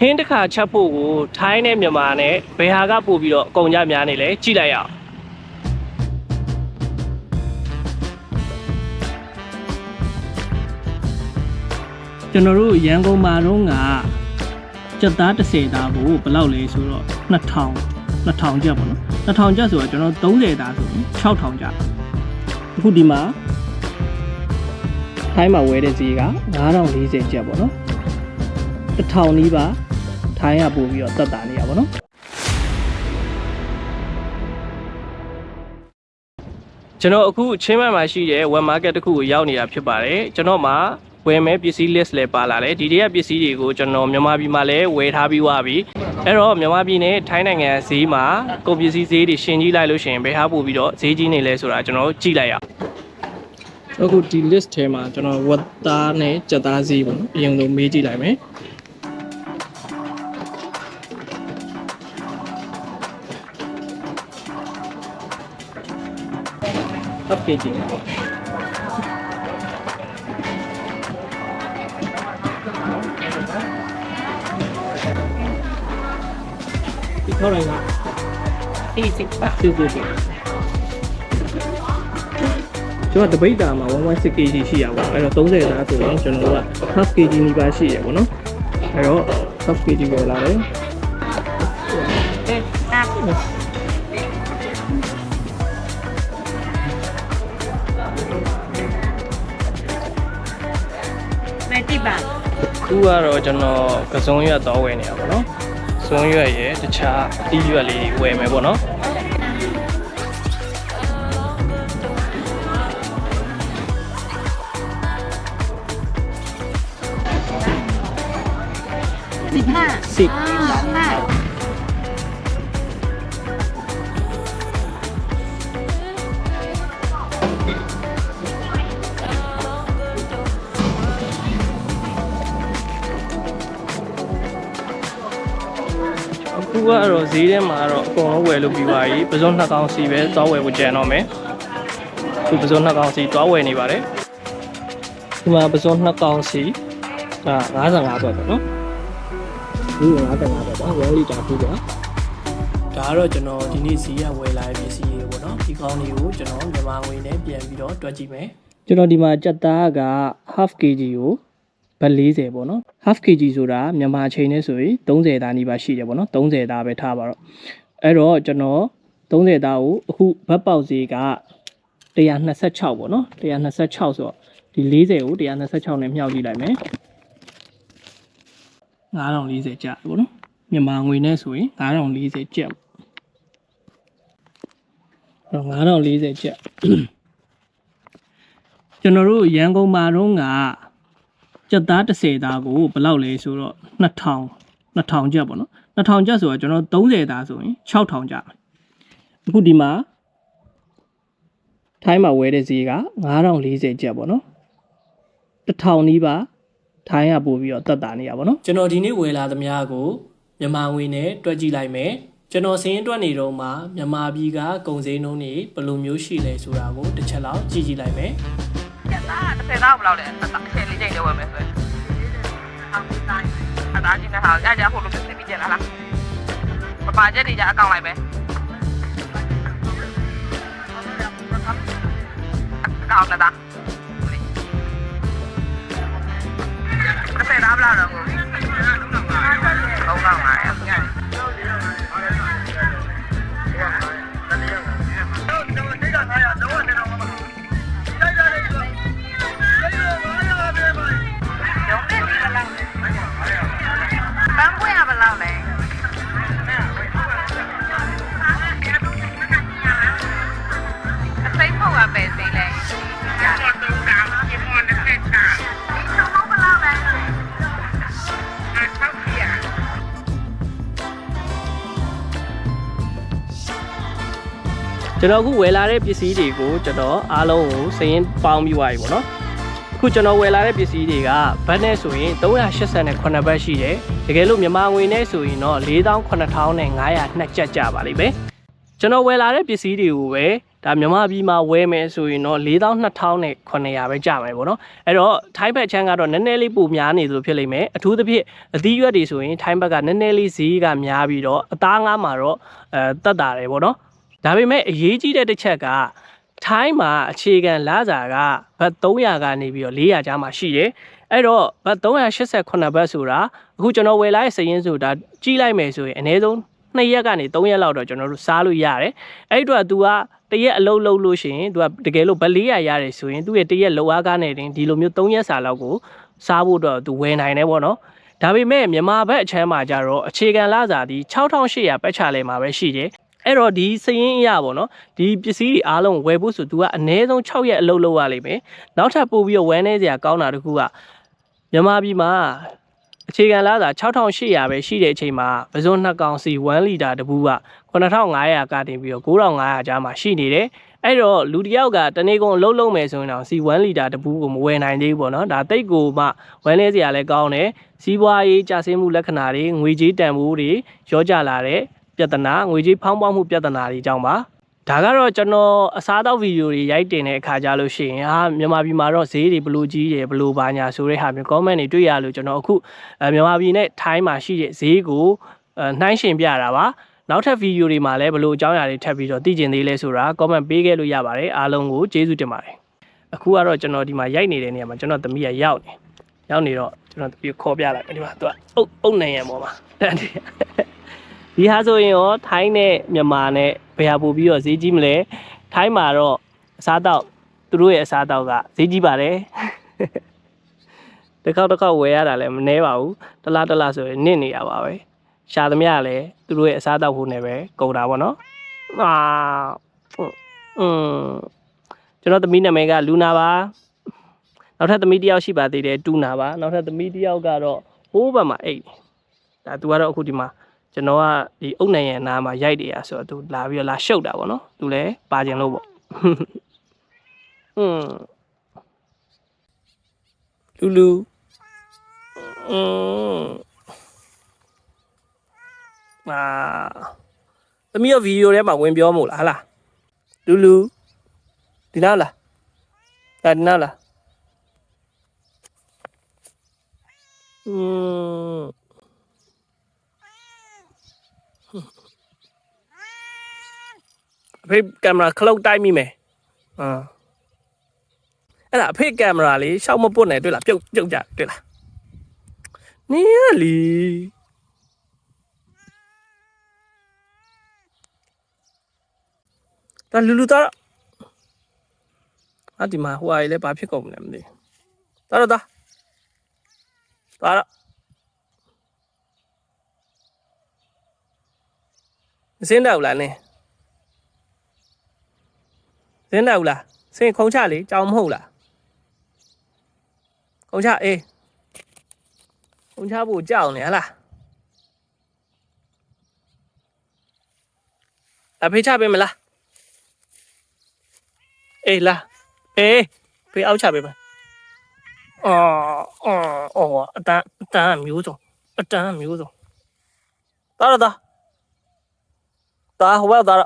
ဟင်းတစ်ခါချက်ဖို့ကိုထိုင်းနဲ့မြန်မာနဲ့ဘယ်ဟာကပို့ပြီးတော့အကုန်ကြများနေလဲကြည့်လိုက်ရအောင်ကျွန်တော်တို့ရန်ကုန်မှာတော့ကကြက်သား30သားကိုဘယ်လောက်လဲဆိုတော့2000 2000ကျပ်ပေါ့နော်2000ကျပ်ဆိုတော့ကျွန်တော်30သားဆိုရင်6000ကျပ်အခုဒီမှာထိုင်းမှာဝယ်တဲ့ဈေးက9040ကျပ်ပေါ့နော် 1000နီးပါထိုင်းကပို့ပြီးတော့တက်တာနေရပါတော့ကျွန်တော်အခုချင်းမန်မှာရှိတဲ့ web market တစ်ခုကိုရောက်နေတာဖြစ်ပါတယ်ကျွန်တော်မှာဝယ်မဲ့ပစ္စည်း list လည်းပါလာတယ်ဒီတည်းကပစ္စည်းတွေကိုကျွန်တော်မြန်မာပြည်မှာလည်းဝယ်ထားပြီးွားပြီအဲ့တော့မြန်မာပြည်နဲ့ထိုင်းနိုင်ငံဈေးမှာကုန်ပစ္စည်းဈေးတွေရှင်ကြီးလိုက်လို့ရှိရင်ဘယ်ဟာပို့ပြီးတော့ဈေးကြီးနေလဲဆိုတာကျွန်တော်တို့ကြည့်လိုက်ရအောင်အခုဒီ list ထဲမှာကျွန်တော်ဝတ်သားနဲ့ကြက်သားဈေးပေါ့နော်အရင်ဆုံးမေးကြည့်လိုက်မယ် ဟုတ်ကဲ့ကြည့်ပါဒီเท่าไหร่ครับ 40บาท စစ်စစ်စစ်ကျွန်တော်တပိတ်တာမှာ116 kg ရှိရပါဘူးအဲ့တော့30သားဆိုရင်ကျွန်တော်ကhalf kg နီးပါးရှိရပါတော့အဲ့တော့ half kg ပဲလာတယ် เอ๊ะอ่ะ20บาท ခုကတော့ကျွန်တော်ကစုံရွက်တော့ဝယ်နေရပါတော့စုံရွက်ရဲ့တခြားအသီးရွက်လေးဝယ်မယ်ပေါ့နော် 15 สิบ อ่าค่ะ အခု ကတော့ဈေးထဲမှာတော့အကုန်လုံးဝယ်လို့ပြီးပါပြီပစုံနှစ်ကောင်စီပဲသွားဝယ်ဖို့ကြံတော့မယ်ခုပစုံနှစ်ကောင်စီသွားဝယ်နေပါတယ်ဒီမှာပစုံနှစ်ကောင်စီဒါ55ပဲပေါ့နော်ဒီ55ပဲပေါ့1လီတာပြပါဒါကတော့ကျွန်တော်ဒီနေ့ဈေးရဝယ်လာတဲ့ပစ္စည်းတွေပေါ့နော်ဒီကောင်တွေကိုကျွန်တော်မြန်မာငွေနဲ့ပြန်ပြီးတော့တွက်ကြည့်မယ်ကျွန်တော်ဒီမှာကြက်သားက half kg ကို ဘတ်40ပေါ့နော် half kg ဆိုတာမြန်မာချိန်နဲ့ဆိုရင်30သားနီးပါးရှိတယ်ပေါ့နော်30သားပဲထားပါတော့အဲ့တော့ကျွန်တော်30သားကိုအခုဘတ်ပေါက်ဈေးက126ပေါ့နော်126ဆိုတော့ဒီ40ကို126နဲ့မြှောက်ကြည့်လိုက်မယ်9040ကျပ်ပေါ့နော်မြန်မာငွေနဲ့ဆိုရင်9040ကျပ်တော့9040ကျပ်ကျွန်တော်တို့ရန်ကုန်မှာတော့က ကြက်သား30သားကိုဘယ်လောက်လဲဆိုတော့2000 2000ကျပ်ပေါ့နော်2000ကျပ်ဆိုတော့ကျွန်တော်30သားဆိုရင်6000ကျပ်အခုဒီမှာထိုင်းမှာဝယ်တဲ့ဈေးက9040ကျပ်ပေါ့နော်1000နီးပါထိုင်းကပို့ပြီးတော့တက်တာနေရပါတော့ကျွန်တော်ဒီနေ့ဝယ်လာသမျှကိုမြန်မာငွေနဲ့တွက်ကြည့်လိုက်မယ်ကျွန်တော်စင်းတွက်နေတော့မှမြန်မာပြည်ကကုန်စည်နှုန်းတွေဘယ်လိုမျိုးရှိလဲဆိုတာကိုတစ်ချက်လောက်ကြည့်ကြည့်လိုက်မယ် ကျက်သားက30သားဘယ်လောက်လဲအချက်လေးချိန်လေးဝယ်မယ်ဆိုရင်ဟုတ်ပြီတိုင်းအသားကြီးနဲ့ဟာကြာကြာဟိုလိုဖြစ်ပြီးကျန်လာလားပပချက်တွေကြအကောင့်လိုက်ပဲအကောင့်နဲ့သား30သားဘယ်လောက်တော့ကိုဟုတ်ပါမှာရုံး စိမ်းဖို့ကပဲသေးလဲတော့တူတာဒီမော်နဲ့ဆက်တာဒီဆုံးဘယ်လောက်လဲအထောက်ပြကျွန်တော်အခုဝယ်လာတဲ့ပစ္စည်းတွေကိုကျွန်တော်အားလုံးကိုစရင်ပေါင်းပြီးသွားပြီပေါ့နော်အခုကျွန်တော်ဝယ်လာတဲ့ပစ္စည်းတွေကဘတ်နဲ့ဆိုရင်389ဘတ်ရှိတယ်တကယ်လို့မြန်မာငွေနဲ့ဆိုရင်တော့49500ကျပ်ကြပါလိမ့်မယ်ကျွန်တော်ဝယ်လာတဲ့ပစ္စည်းတွေကိုပဲ ဒါမြန်မာပြည်မှာဝယ်မယ်ဆိုရင်တော့4200နဲ့900ပဲကြာမယ်ပေါ့နော်အဲ့တော့ထိုင်းဘက်ချမ်းကတော့နည်းနည်းလေးပိုများနေသလိုဖြစ်လိမ့်မယ်အထူးသဖြင့်အသီးရွက်တွေဆိုရင်ထိုင်းဘက်ကနည်းနည်းလေးဈေးကများပြီးတော့အသားငါးမှာတော့အဲတက်တာတယ်ပေါ့နော်ဒါပေမဲ့အရေးကြီးတဲ့တစ်ချက်ကထိုင်းမှာအခြေခံလစာကဘတ်300ကနေပြီးတော့400ကျားမှာရှိတယ်အဲ့တော့ဘတ်388ဘတ်ဆိုတာအခုကျွန်တော်ဝယ်လာတဲ့စရင်ဆိုတာကြီးလိုက်မယ်ဆိုရင်အနည်းဆုံး 2ရက်ကနေ3ရက်လောက်တော့ကျွန်တော်တို့စားလို့ရတယ်အဲ့ဒီတော့ तू ကတရက်အလုပ်လုပ်လို့ရှိရင် तू ကတကယ်လို့ဘတ်400ရတယ်ဆိုရင်သူ့ရဲ့တရက်လောအားကားနေတင်ဒီလိုမျိုး3ရက်စာလောက်ကိုစားဖို့တော့ तू ဝယ်နိုင်တယ်ပေါ့နော်ဒါပေမဲ့မြန်မာဘက်အချမ်းမှာကြတော့အခြေခံလစာဒီ6800ပတ်ချလဲမှာပဲရှိတယ်အဲ့တော့ဒီစရင်အရပေါ့နော်ဒီပစ္စည်းတွေအားလုံးဝယ်ဖို့ဆို तू ကအနည်းဆုံး6ရက်အလုပ်လုပ်ရလိမ့်မယ်နောက်ထပ်ပို့ပြီးတော့ဝယ်နေစရာကောင်းတာတခုကမြန်မာပြည်မှာ အခြေခံလာတာ6800ပဲရှိတဲ့အချိန်မှာပဇွန်နှစ်ကောင်စီ1လီတာတပူးက9500ကတင်ပြီးတော့9500ကျားမှာရှိနေတယ်အဲ့တော့လူတစ်ယောက်ကတနေ့ကုန်အလုပ်လုပ်မယ်ဆိုရင်တော့စီ1လီတာတပူးကိုမဝယ်နိုင်သေးဘူးပေါ့နော်ဒါတိတ်ကိုမှဝယ်နေစရာလည်းကောင်းတယ်စီးပွားရေးကျဆင်းမှုလက္ခဏာတွေငွေကြေးတန်ဖိုးတွေရောကြလာတဲ့ပြဿနာငွေကြေးဖောင်းပွားမှုပြဿနာတွေကြောင့်ပါ ဒါကတော့ကျွန်တော်အစားအသောက်ဗီဒီယိုတွေရိုက်တင်တဲ့အခါကြလို့ရှိရင်ဟာမြန်မာပြည်မှာတော့ဈေးတွေဘလို့ကြီးတယ်ဘလို့ပါညာဆိုတဲ့ဟာမျိုး comment တွေတွေ့ရလို့ကျွန်တော်အခုအဲမြန်မာပြည်နဲ့ထိုင်းမှာရှိတဲ့ဈေးကိုအဲနှိုင်းရှင်ပြတာပါနောက်ထပ်ဗီဒီယိုတွေမှာလည်းဘလို့အကြောင်းအရာတွေထပ်ပြီးတော့သိကျင်သေးလဲဆိုတာ comment ပေးခဲ့လို့ရပါတယ်အားလုံးကိုကျေးဇူးတင်ပါတယ်အခုကတော့ကျွန်တော်ဒီမှာရိုက်နေတဲ့နေရာမှာကျွန်တော်သမီးကရောက်နေရောက်နေတော့ကျွန်တော်သမီးကိုခေါ်ပြလိုက်ဒီမှာသူကအုပ်အုပ်နေရပေါ်မှာတက်တယ်ဒီဟာဆိုရင်ရောထိုင်းနဲ့မြန်မာနဲ့ ဘယ်ဟာပို့ပြီးတော့ဈေးကြီးမလဲထိုင်းမှာတော့အစားတောက်သူတို့ရဲ့အစားတောက်ကဈေးကြီးပါတယ်တစ်ခေါက်တစ်ခေါက်ဝယ်ရတာလည်းမနှဲပါဘူးတစ်လားတစ်လားဆိုရင်နစ်နေရပါပဲရှာသမျှလည်းသူတို့ရဲ့အစားတောက်ဖို့နဲ့ပဲကုန်တာပေါ့နော်အာอืมကျွန်တော်သမီးနာမည်ကလူနာပါနောက်ထပ်သမီးတစ်ယောက်ရှိပါသေးတယ်တူနာပါနောက်ထပ်သမီးတစ်ယောက်ကတော့ဟိုးဘက်မှာအိတ်ဒါသူကတော့အခုဒီမှာ ကျွန်တော်ကဒီအုတ်နိုင်ရန်နားမှာရိုက်တယ်ရဆိုတော့သူလာပြီးတော့လာရှုပ်တာပေါ့နော်သူလည်းပါကျင်လို့ပေါ့อืมလူလူอืมအာသမီးရောဗီဒီယိုထဲမှာဝင်ပြောမို့လားဟာလားလူလူဒီနားလားဒါဒီနားလားอืม အဖေကင်မရာခလုတ်တိုက်မိမယ်အာအဲ့ဒါအဖေကင်မရာလေးရှောက်မပွတ်နဲ့တွေ့လားပြုတ်ပြုတ်ကြတွေ့လားနေရလီဒါလူလူသားအဒီမှာဟိုအရေးလဲဘာဖြစ်ကုန်မလဲမသိဘူးဒါတော့ဒါဒါတော့မစင်းတော့ဘူးလားနင်း စင်းတယ်ဘူးလားစင်းခုံချလေကြောင်မဟုတ်လားခုံချအေးခုံချဖို့ကြောက်နေဟလားအဖေချပေးမလားအေးလားအေးဖေအောက်ချပေးပါအော်အော်အော်အတန်းအတန်းမျိုးစုံအတန်းမျိုးစုံတာရတာတာဟိုဘက်တာရ